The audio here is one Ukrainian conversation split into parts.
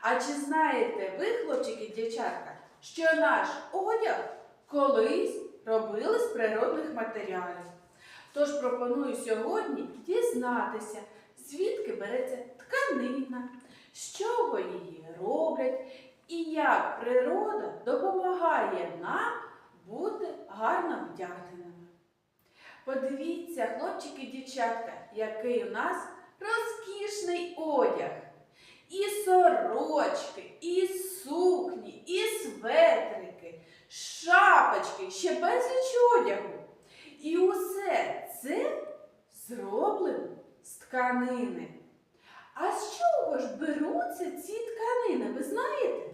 А чи знаєте ви, хлопчики і дівчатка, що наш одяг колись робили з природних матеріалів? Тож пропоную сьогодні дізнатися, звідки береться тканина, з чого її роблять і як природа допомагає нам бути гарно вдягненими. Подивіться, хлопчики і дівчатка, який у нас розкішний одяг. Сорочки, і сукні, і светрики, шапочки, ще безліч одягу. І усе це зроблено з тканини. А з чого ж беруться ці тканини, ви знаєте?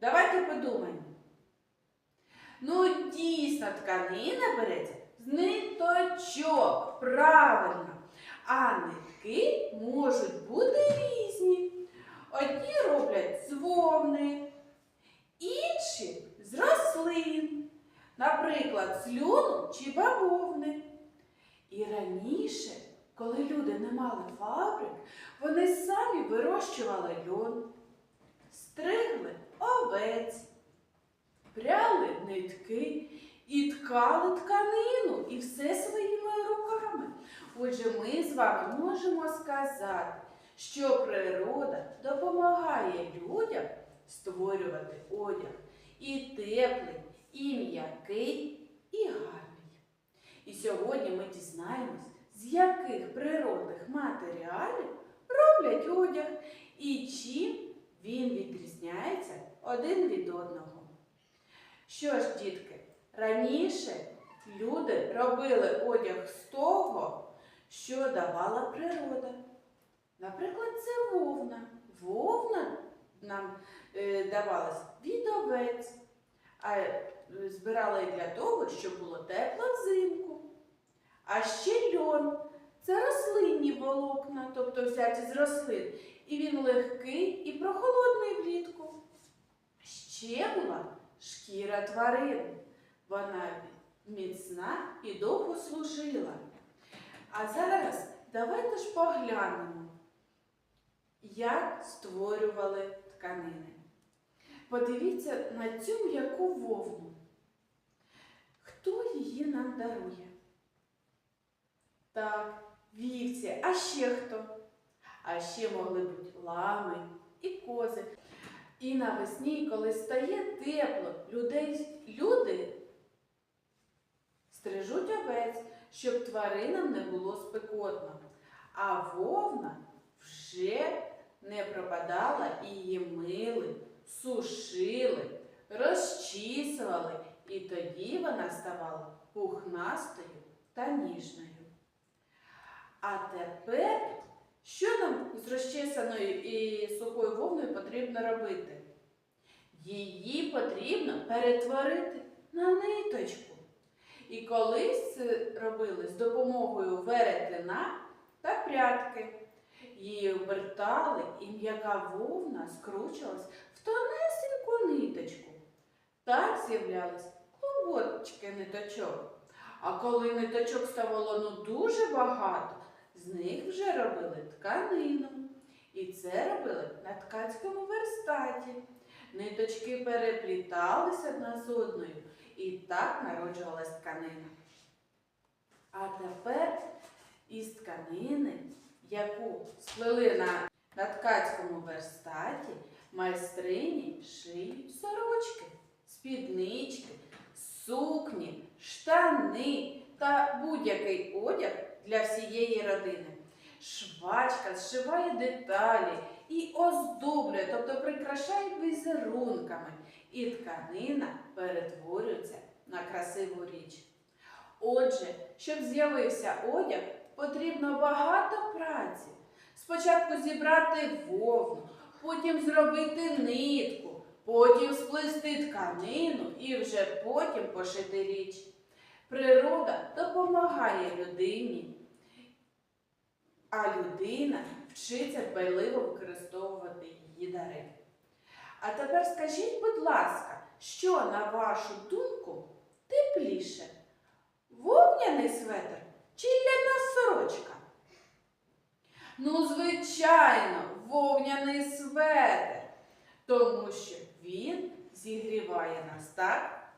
Давайте подумаємо. Ну, дійсно, тканина береться з ниточок, правильно. А нитки можуть бути різні. Одні роблять з вовни, інші з рослин, наприклад, з льону чи бавовни. І раніше, коли люди не мали фабрик, вони самі вирощували льон, стригли овець, пряли нитки і ткали тканину, і все своїми руками. Отже, ми з вами можемо сказати, що природа допомагає людям створювати одяг і теплий, і м'який, і гарний. І сьогодні ми дізнаємось, з яких природних матеріалів роблять одяг і чим він відрізняється один від одного. Що ж, дітки, раніше люди робили одяг з того, що давала природа. Наприклад, це вовна. Вовна нам е, давалась від овець, а е, збирали для того, щоб було тепло взимку. А ще льон це рослинні волокна, тобто взяті з рослин. І він легкий і прохолодний влітку. Ще була шкіра тварин. Вона міцна і довго служила. А зараз давайте ж поглянемо, як створювали тканини. Подивіться на цю м'яку вовну. Хто її нам дарує? Так, вівці, а ще хто? А ще могли бути лами і кози. І навесні, коли стає тепло, людей, люди стрижуть овець, щоб тваринам не було спекотно. А вовна вже не пропадала її мили, сушили, розчісували, і тоді вона ставала пухнастою та ніжною. А тепер, що нам з розчесаною і сухою вовною потрібно робити? Її потрібно перетворити на ниточку. І колись це робили з допомогою веретена та прядки. Її обертали, і м'яка вовна скручувалась в тонесеньку ниточку. Так з'являлись клубочки ниточок. А коли ниточок ставало ну дуже багато, з них вже робили тканину. І це робили на ткацькому верстаті. Ниточки перепліталися одна з одною, і так народжувалась тканина. А тепер із тканини, яку сплели на, на ткацькому верстаті, майстрині шиють сорочки, спіднички, сукні, штани та будь-який одяг для всієї родини. Швачка зшиває деталі і оздоблює, тобто прикрашає візерунками, і тканина перетворюється на красиву річ. Отже, щоб з'явився одяг, потрібно багато праці. Спочатку зібрати вовну, потім зробити нитку, потім сплести тканину і вже потім пошити річ. Природа допомагає людині, а людина вчиться дбайливо використовувати її дари. А тепер скажіть, будь ласка, що, на вашу думку, тепліше? Вовняний светр чи ляна сорочка? Ну, звичайно, вовняний светр, тому що він зігріває нас так.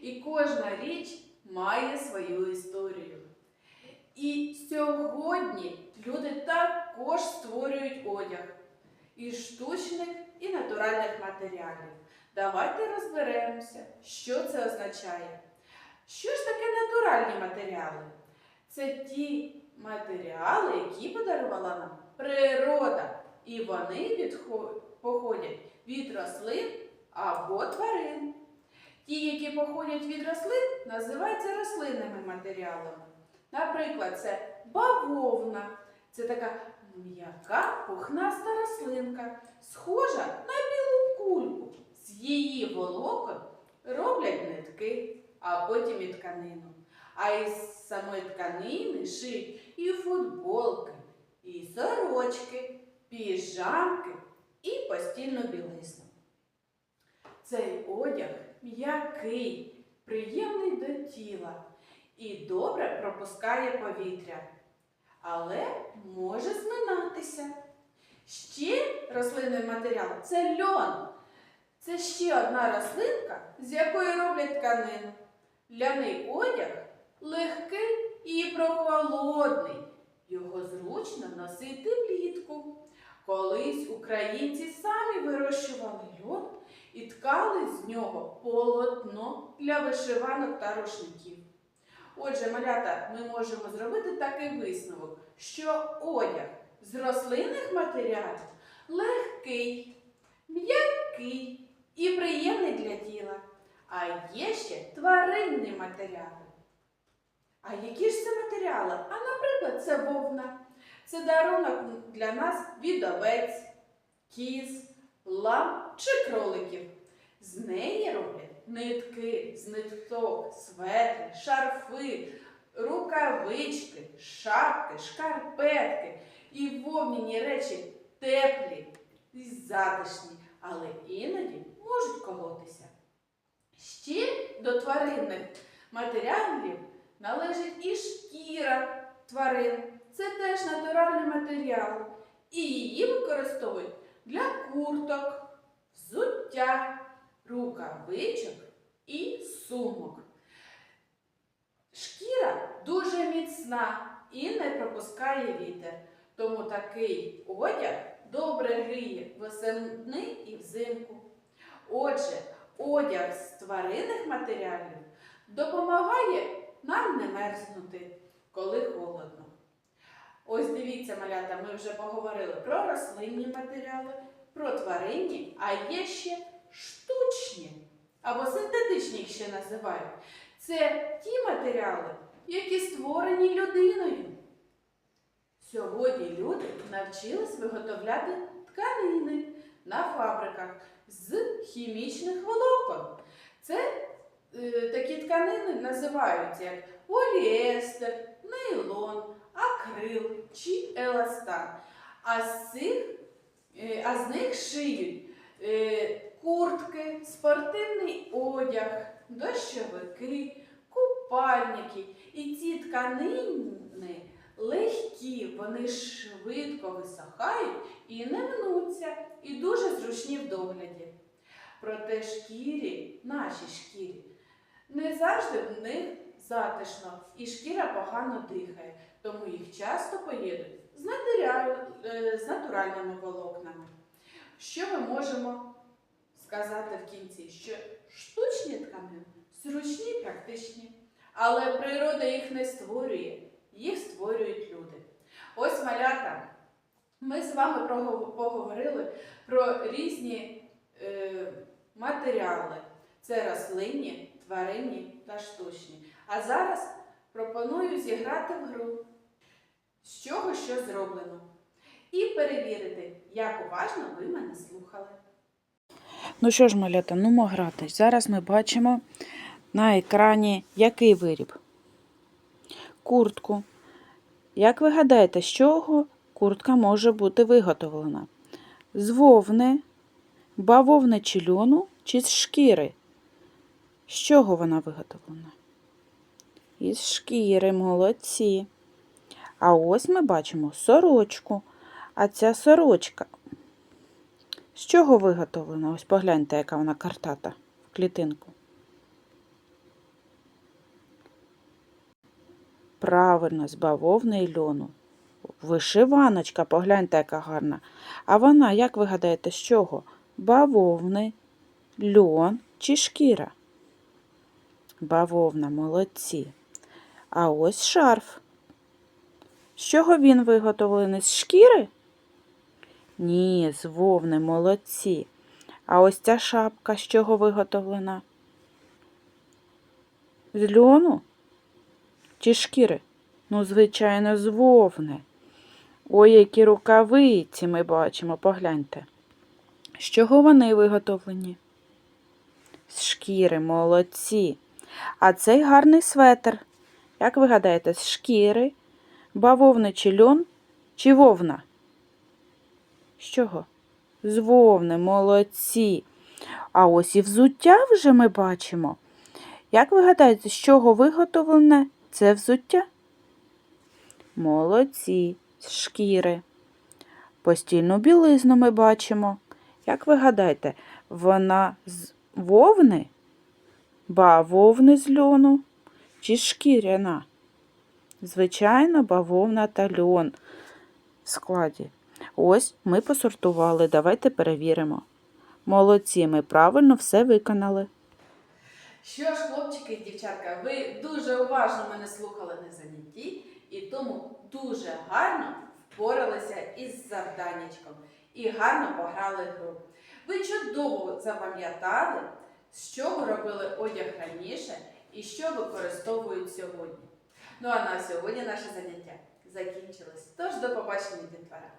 І кожна річ має свою історію. І сьогодні люди також створюють одяг із штучних і натуральних матеріалів. Давайте розберемося, що це означає. Що ж таке натуральні матеріали? Це ті матеріали, які подарувала нам природа, і вони походять від рослин або тварин. Ті, які походять від рослин, називаються рослинними матеріалами. Наприклад, це бавовна. Це така м'яка пухнаста рослинка, схожа на білу кульку. З її волокон роблять нитки, а потім і тканину. А із самої тканини шиють і футболки, і сорочки, піжамки і постільну білизну. Цей одяг м'який, приємний до тіла і добре пропускає повітря, але може зминатися. Ще рослинний матеріал це льон. Це ще одна рослинка, з якої роблять тканину. Ляний одяг легкий і прохолодний. Його зручно носити влітку. Колись українці самі вирощували льон і ткали з нього полотно для вишиванок та рушників. Отже, малята, ми можемо зробити такий висновок, що одяг з рослинних матеріалів легкий, м'який і приємний для тіла. А є ще тваринні матеріали. А які ж це матеріали? А, наприклад, це вовна. Це дарунок для нас від овець, кіз, лам чи кроликів. З неї роблять нитки, з ниток, светри, шарфи, рукавички, шапки, шкарпетки і вовняні речі теплі і затишні, але іноді можуть колотися. Ще до тваринних матеріалів належить і шкіра тварин. Це теж натуральний матеріал. І її використовують для курток, взуття, рукавичок і сумок. Шкіра дуже міцна і не пропускає вітер. Тому такий одяг добре гріє восени і взимку. Отже, одяг з тваринних матеріалів допомагає нам не мерзнути, коли холодно. Ось дивіться, малята, ми вже поговорили про рослинні матеріали, про тваринні, а є ще штучні або синтетичні їх ще називають. Це ті матеріали, які створені людиною. Сьогодні люди навчились виготовляти тканини на фабриках з хімічних волокон. Це такі тканини називаються як поліестер, нейлон, акрил чи еластан. А з, цих, е, а з них шиють е, куртки, спортивний одяг, дощовики, купальники. І ці тканини легкі, вони швидко висохають і не мнуться, і дуже зручні в догляді. Проте шкірі, нашій шкірі, не завжди в них затишно, і шкіра погано дихає, тому їх часто поєднують з, е, з натуральними волокнами. Що ми можемо сказати в кінці? Що штучні тканини зручні практичні, але природа їх не створює, їх створюють люди. Ось малята. Ми з вами поговорили про різні е, матеріали. Це рослинні, тваринні та штучні. А зараз пропоную зіграти в гру, з чого що зроблено. І перевірити, як уважно ви мене слухали. Ну що ж, малята, ну грати. Зараз ми бачимо на екрані який виріб? Куртку. Як ви гадаєте, з чого куртка може бути виготовлена? З вовни, бавовни чи льону, чи з шкіри? З чого вона виготовлена? Із шкіри, молодці. А ось ми бачимо сорочку. А ця сорочка З чого виготовлена? Ось погляньте, яка вона картата в клітинку. Правильно, з бавовни і льону. Вишиваночка, погляньте, яка гарна. А вона, як ви гадаєте, з чого? Бавовни, льон чи шкіра? Бавовна, молодці. А ось шарф. З чого він виготовлений? З шкіри? Ні, з вовни, молодці. А ось ця шапка з чого виготовлена? З льону? Чи шкіри? Ну, звичайно, з вовни. Ой, які рукавиці ми бачимо, погляньте. З чого вони виготовлені? З шкіри, молодці. А цей гарний светр. Як ви гадаєте, з шкіри, бавовни чи льон, чи вовна? З чого? З вовни, молодці. А ось і взуття вже ми бачимо. Як ви гадаєте, з чого виготовлене це взуття? Молодці, з шкіри. Постільну білизну ми бачимо. Як ви гадаєте, вона з вовни? Бавовни з льону чи шкіряна? Звичайно, бавовна та льон в складі. Ось ми посортували. Давайте перевіримо. Молодці, ми правильно все виконали. Що ж, хлопчики і дівчатка, ви дуже уважно мене слухали на занятті і тому дуже гарно впоралися із завданнячком і гарно пограли гру. Ви чудово запам'ятали, з чого робили одяг раніше і що використовують сьогодні. Ну а на сьогодні наше заняття закінчилось. Тож до побачення, дітвора!